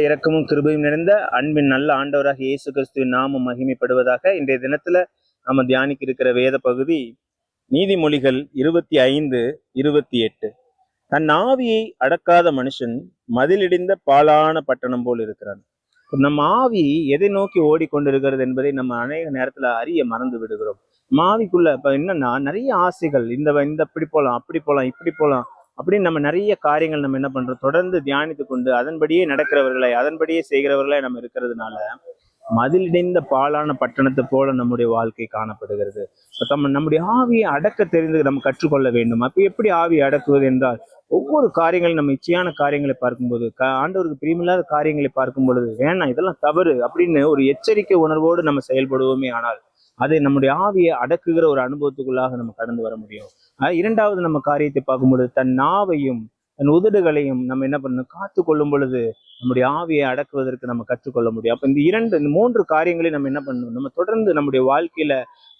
இரக்கமும் கிருபையும் நிறைந்த அன்பின் நல்ல ஆண்டவராக இயேசு கிறிஸ்துவின் நாமம் மகிமைப்படுவதாக இன்றைய தினத்துல நம்ம தியானிக்க இருக்கிற வேத பகுதி நீதிமொழிகள் இருபத்தி ஐந்து இருபத்தி எட்டு. தன் ஆவியை அடக்காத மனுஷன் மதிலிடிந்த பாலான பட்டணம் போல் இருக்கிறான். நம் ஆவி எதை நோக்கி ஓடிக்கொண்டிருக்கிறது என்பதை நம்ம அநேக நேரத்துல அறிய மறந்து விடுகிறோம். மாவிக்குள்ள இப்ப என்னன்னா நிறைய ஆசைகள் இந்த வ- இந்த இப்படி போலாம் அப்படி போலாம் இப்படி போலாம் அப்படின்னு நம்ம நிறைய காரியங்கள் நம்ம என்ன பண்றோம்? தொடர்ந்து தியானித்து கொண்டு அதன்படியே நடக்கிறவர்களை அதன்படியே செய்கிறவர்களை நம்ம இருக்கிறதுனால மதிலிடைந்த பாழான பட்டணத்தை போல நம்முடைய வாழ்க்கை காணப்படுகிறது. நம்ம நம்முடைய ஆவியை அடக்க தெரிந்து நம்ம கற்றுக்கொள்ள வேண்டும். அப்ப எப்படி ஆவியை அடக்குவது என்றால் ஒவ்வொரு காரியங்களும் நம்ம இச்சையான காரியங்களை பார்க்கும்போது க ஆண்டவருக்கு பிரியமில்லாத காரியங்களை பார்க்கும் பொழுது வேணாம் இதெல்லாம் தவறு அப்படின்னு ஒரு எச்சரிக்கை உணர்வோடு நம்ம செயல்படுவோமே ஆனால் அதை நம்முடைய ஆவியை அடக்குகிற ஒரு அனுபவத்துக்குள்ளாக நம்ம கடந்து வர முடியும். இரண்டாவது நம்ம காரியத்தை பார்க்கும்பொழுது தன் நாவையும் தன் உதடுகளையும் நம்ம என்ன பண்ணணும்? காத்து கொள்ளும் பொழுது நம்முடைய ஆவியை அடக்குவதற்கு நம்ம கற்றுக்கொள்ள முடியும். அப்போ இந்த இரண்டு இந்த மூன்று காரியங்களையும் நம்ம என்ன பண்ணணும்? நம்ம தொடர்ந்து நம்முடைய வாழ்க்கையில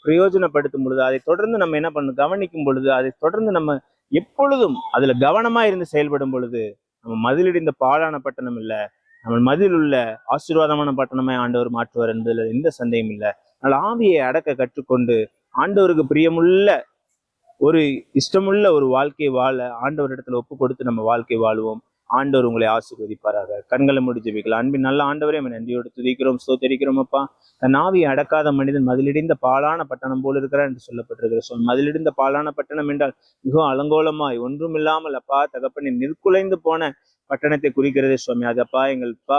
பிரயோஜனப்படுத்தும் பொழுது அதை தொடர்ந்து நம்ம என்ன பண்ணணும்? கவனிக்கும் பொழுது அதை தொடர்ந்து நம்ம எப்பொழுதும் அதுல கவனமா இருந்து செயல்படும் பொழுது நம்ம மதிலிடிந்த பாழான பட்டணம் இல்லை நம்ம மதில் உள்ள ஆசீர்வாதமான பட்டணமே ஆண்டவர் மாற்றுவார் என்பதில் எந்த சந்தேகம் இல்லை. ஆவியை அடக்க கற்றுக்கொண்டு ஆண்டவருக்கு பிரியமுள்ள ஒரு இஷ்டமுள்ள ஒரு வாழ்க்கை வாழ ஆண்டவரிடத்துல ஒப்பு கொடுத்து நம்ம வாழ்க்கை வாழுவோம். ஆண்டவர் உங்களை ஆசீர்வதிப்பாராக. கண்களை மூடி ஜெபிக்கலாம். அன்பின் நல்ல ஆண்டவரே நம்ம நன்றியோடு துதிக்கிறோம் ஸ்தோத்தரிக்கிறோம் அப்பா. தன் ஆவியை அடக்காத மனிதன் மதிலிடிந்த பாலான பட்டணம் போல் இருக்கிறார் என்று சொல்லப்பட்டிருக்கிற சொல். மதிலிடிந்த பாலான பட்டணம் என்றால் மிகவும் அலங்கோலமாய் ஒன்றுமில்லாமல் அப்பா தகப்பனை நிற்குலைந்து போன பட்டணத்தை குறிக்கிறது சுவாமி. அது அப்பா எங்கள் பா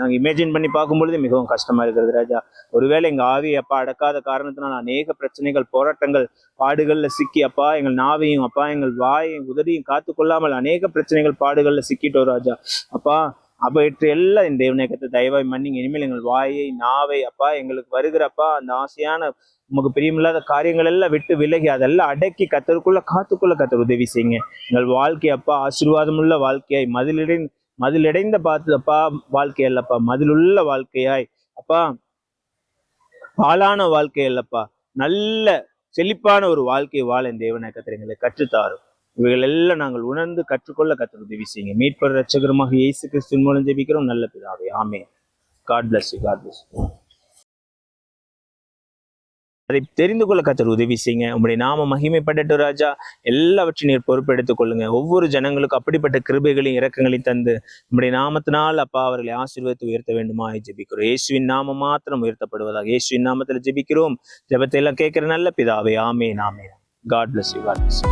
நாங்க இமேஜின் பண்ணி பார்க்கும் பொழுது மிகவும் கஷ்டமா இருக்கிறது ராஜா. ஒருவேளை எங்க ஆவி அப்பா அடக்காத காரணத்தினால் அநேக பிரச்சனைகள் போராட்டங்கள் பாடுகள்ல சிக்கி அப்பா எங்கள் நாவையும் அப்பா எங்கள் வாயையும் உதடியும் காத்து கொள்ளாமல் அநேக பிரச்சனைகள் பாடுகள்ல சிக்கிட்டோம் ராஜா. அப்பா அவற்றை எல்லாம் இந்த தேவநேக்கத்தை தயவாய் மன்னிங்க. இனிமேல் எங்கள் வாயை நாவை அப்பா எங்களுக்கு வருகிறப்பா அந்த ஆசையான உமக்கு பிரியமில்லாத காரியங்கள் எல்லாம் விட்டு விலகி அதெல்லாம் அடக்கி கத்தருக்குள்ள காத்துக்குள்ள கத்தர் உதவி செய்யுங்க. எங்கள் வாழ்க்கை அப்பா ஆசீர்வாதமுள்ள வாழ்க்கையாய். மதிலிடை மதிலடைந்த பார்த்து அப்பா வாழ்க்கை அல்லப்பா மதிலுள்ள வாழ்க்கையாய். அப்பா பாலான வாழ்க்கை அல்லப்பா நல்ல செழிப்பான ஒரு வாழ்க்கை வாழ இந்த தேவனை கத்தர் எங்களை கற்றுத்தாரும். இவைகள் எல்லாம் நாங்கள் உணர்ந்து கற்றுக்கொள்ள கத்திர உதவி செய்யுங்க. மீட்பர் ரட்சகரமாக இயேசு கிறிஸ்துவின் மூலம் ஜெபிக்கிறோம். நல்ல பிதாவே. ஆமே God bless you God bless அதை தெரிந்து கொள்ள கத்தர் உதவி செய்யுங்க. உங்களுடைய நாம மகிமைப்படட்டும் ராஜா. எல்லாவற்றையும் நீர் பொறுப்பெடுத்துக் கொள்ளுங்க. ஒவ்வொரு ஜனங்களுக்கும் அப்படிப்பட்ட கிருபைகளையும் இறக்கங்களையும் தந்து உங்களுடைய நாமத்தினால் அப்பா அவர்களை ஆசீர்வதித்து உயர்த்த வேண்டுமா ஜெபிக்கிறோம். இயேசுவின் நாமம் மாத்திரம் உயர்த்தப்படுவதாக இயேசுவின் நாமத்தில் ஜெபிக்கிறோம். ஜெபத்தை எல்லாம் கேட்கிற நல்ல பிதாவே. ஆமே நாமே God bless you God bless